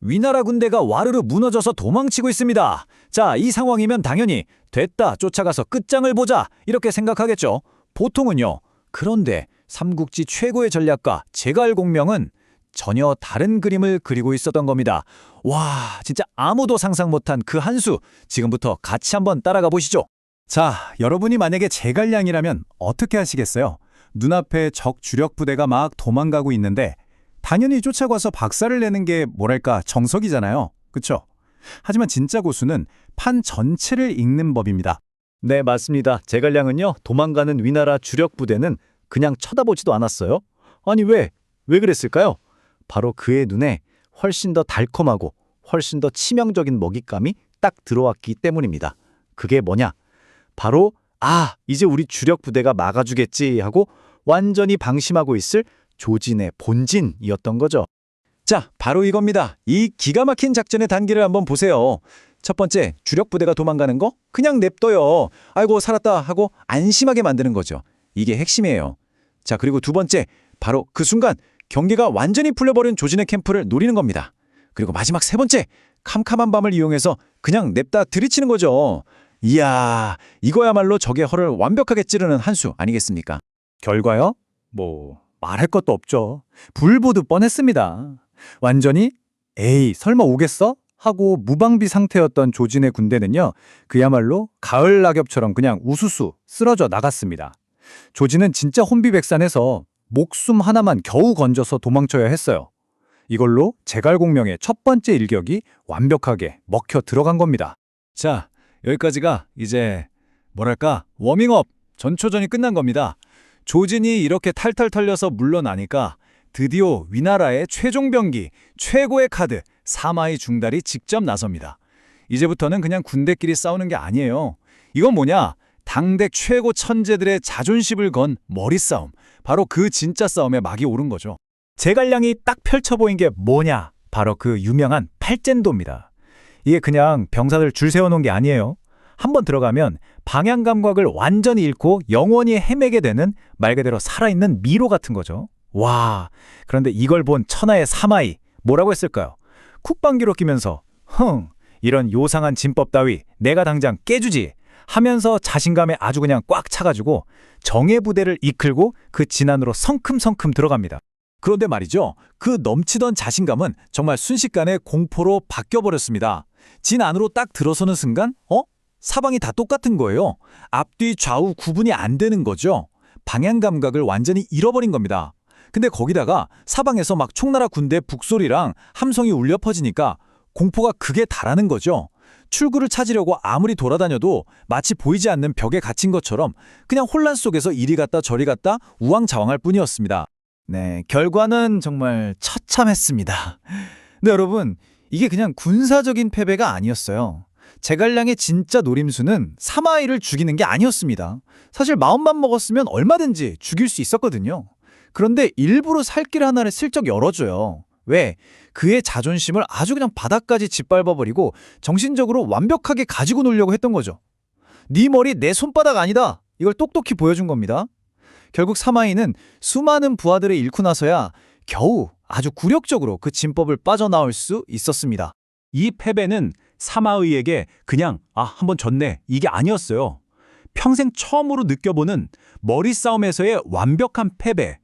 위나라 군대가 와르르 무너져서 도망치고 있습니다. 자, 이 상황이면 당연히 됐다, 쫓아가서 끝장을 보자 이렇게 생각하겠죠. 보통은요. 그런데 삼국지 최고의 전략가 제갈공명은 전혀 다른 그림을 그리고 있었던 겁니다. 와, 진짜 아무도 상상 못한 그 한 수 지금부터 같이 한번 따라가 보시죠. 자, 여러분이 만약에 제갈량이라면 어떻게 하시겠어요? 눈앞에 적 주력 부대가 막 도망가고 있는데 당연히 쫓아가서 박살을 내는 게 뭐랄까 정석이잖아요. 그쵸? 하지만 진짜 고수는 판 전체를 읽는 법입니다. 네, 맞습니다. 제갈량은요, 도망가는 위나라 주력 부대는 그냥 쳐다보지도 않았어요. 아니, 왜? 왜 그랬을까요? 바로 그의 눈에 훨씬 더 달콤하고 훨씬 더 치명적인 먹잇감이 딱 들어왔기 때문입니다. 그게 뭐냐? 바로, 아, 이제 우리 주력 부대가 막아주겠지 하고 완전히 방심하고 있을 조진의 본진이었던 거죠. 자, 바로 이겁니다. 이 기가 막힌 작전의 단계를 한번 보세요. 첫 번째, 주력 부대가 도망가는 거 그냥 냅둬요. 아이고 살았다 하고 안심하게 만드는 거죠. 이게 핵심이에요. 자, 그리고 두 번째, 바로 그 순간 경계가 완전히 풀려버린 조진의 캠프를 노리는 겁니다. 그리고 마지막 세 번째, 캄캄한 밤을 이용해서 그냥 냅다 들이치는 거죠. 이야, 이거야말로 적의 허를 완벽하게 찌르는 한 수 아니겠습니까? 결과요? 뭐 말할 것도 없죠. 불보듯 뻔했습니다. 완전히 에이 설마 오겠어? 하고 무방비 상태였던 조진의 군대는요. 그야말로 가을 낙엽처럼 그냥 우수수 쓰러져 나갔습니다. 조진은 진짜 혼비백산해서 목숨 하나만 겨우 건져서 도망쳐야 했어요. 이걸로 제갈공명의 첫 번째 일격이 완벽하게 먹혀 들어간 겁니다. 자, 여기까지가 이제 뭐랄까 워밍업 전초전이 끝난 겁니다. 조진이 이렇게 탈탈 털려서 물러나니까 드디어 위나라의 최종 병기, 최고의 카드 사마이 중달이 직접 나섭니다. 이제부터는 그냥 군대끼리 싸우는 게 아니에요. 이건 뭐냐? 당대 최고 천재들의 자존심을 건 머리 싸움. 바로 그 진짜 싸움에 막이 오른 거죠. 제갈량이 딱 펼쳐 보인 게 뭐냐? 바로 그 유명한 팔젠도입니다. 이게 그냥 병사들 줄 세워놓은 게 아니에요. 한번 들어가면 방향 감각을 완전히 잃고 영원히 헤매게 되는 말 그대로 살아있는 미로 같은 거죠. 와, 그런데 이걸 본 천하의 사마이 뭐라고 했을까요? 쿡방귀로 끼면서 흥, 이런 요상한 진법 따위 내가 당장 깨주지 하면서 자신감에 아주 그냥 꽉 차가지고 정예 부대를 이끌고 그 진안으로 성큼성큼 들어갑니다. 그런데 말이죠. 그 넘치던 자신감은 정말 순식간에 공포로 바뀌어버렸습니다. 진 안으로 딱 들어서는 순간, 어? 사방이 다 똑같은 거예요. 앞뒤 좌우 구분이 안 되는 거죠. 방향 감각을 완전히 잃어버린 겁니다. 근데 거기다가 사방에서 막 총나라 군대 북소리랑 함성이 울려 퍼지니까 공포가 극에 달하는 거죠. 출구를 찾으려고 아무리 돌아다녀도 마치 보이지 않는 벽에 갇힌 것처럼 그냥 혼란 속에서 이리 갔다 저리 갔다 우왕좌왕할 뿐이었습니다. 네, 결과는 정말 처참했습니다. 근데 여러분, 이게 그냥 군사적인 패배가 아니었어요. 제갈량의 진짜 노림수는 사마이를 죽이는 게 아니었습니다. 사실 마음만 먹었으면 얼마든지 죽일 수 있었거든요. 그런데 일부러 살길 하나를 슬쩍 열어줘요. 왜? 그의 자존심을 아주 그냥 바닥까지 짓밟아버리고 정신적으로 완벽하게 가지고 놀려고 했던 거죠. 네 머리 내 손바닥 아니다. 이걸 똑똑히 보여준 겁니다. 결국 사마이는 수많은 부하들을 잃고 나서야 겨우 아주 굴욕적으로 그 진법을 빠져나올 수 있었습니다. 이 패배는 사마의에게 그냥 아, 한번 졌네. 이게 아니었어요. 평생 처음으로 느껴보는 머리 싸움에서의 완벽한 패배.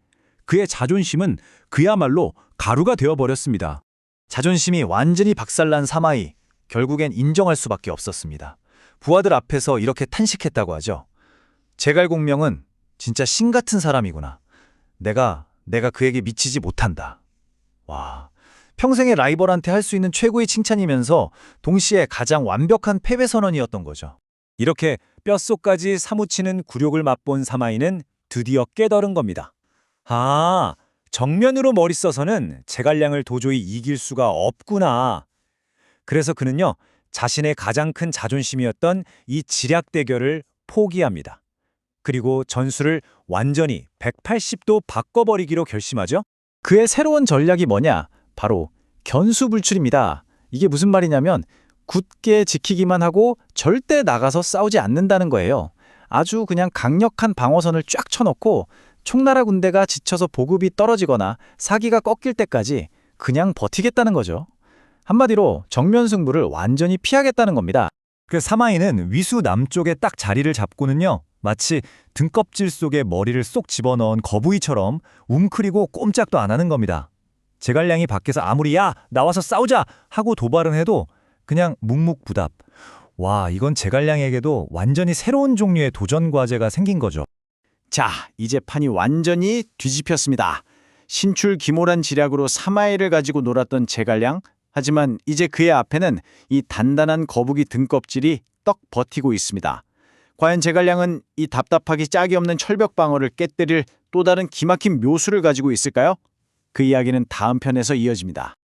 그의 자존심은 그야말로 가루가 되어 버렸습니다. 자존심이 완전히 박살난 사마이 결국엔 인정할 수밖에 없었습니다. 부하들 앞에서 이렇게 탄식했다고 하죠. 제갈공명은 진짜 신 같은 사람이구나. 내가 내가 그에게 미치지 못한다. 와. 평생의 라이벌한테 할 수 있는 최고의 칭찬이면서 동시에 가장 완벽한 패배 선언이었던 거죠. 이렇게 뼛속까지 사무치는 굴욕을 맛본 사마이는 드디어 깨달은 겁니다. 아, 정면으로 머리 써서는 제갈량을 도저히 이길 수가 없구나. 그래서 그는요, 자신의 가장 큰 자존심이었던 이 지략 대결을 포기합니다. 그리고 전술을 완전히 180도 바꿔버리기로 결심하죠. 그의 새로운 전략이 뭐냐? 바로 견수불출입니다. 이게 무슨 말이냐면 굳게 지키기만 하고 절대 나가서 싸우지 않는다는 거예요. 아주 그냥 강력한 방어선을 쫙 쳐놓고 총나라 군대가 지쳐서 보급이 떨어지거나 사기가 꺾일 때까지 그냥 버티겠다는 거죠. 한마디로 정면 승부를 완전히 피하겠다는 겁니다. 그 사마이는 위수 남쪽에 딱 자리를 잡고는요. 마치 등껍질 속에 머리를 쏙 집어넣은 거부이처럼 웅크리고 꼼짝도 안 하는 겁니다. 제갈량이 밖에서 아무리 야 나와서 싸우자 하고 도발은 해도 그냥 묵묵부답. 와 이건 제갈량에게도 완전히 새로운 종류의 도전 과제가 생긴 거죠. 자, 이제 판이 완전히 뒤집혔습니다. 신출 기모란 지략으로 사마이를 가지고 놀았던 제갈량. 하지만 이제 그의 앞에는 이 단단한 거북이 등껍질이 떡 버티고 있습니다. 과연 제갈량은 이 답답하기 짝이 없는 철벽 방어를 깨뜨릴 또 다른 기막힌 묘수를 가지고 있을까요? 그 이야기는 다음 편에서 이어집니다.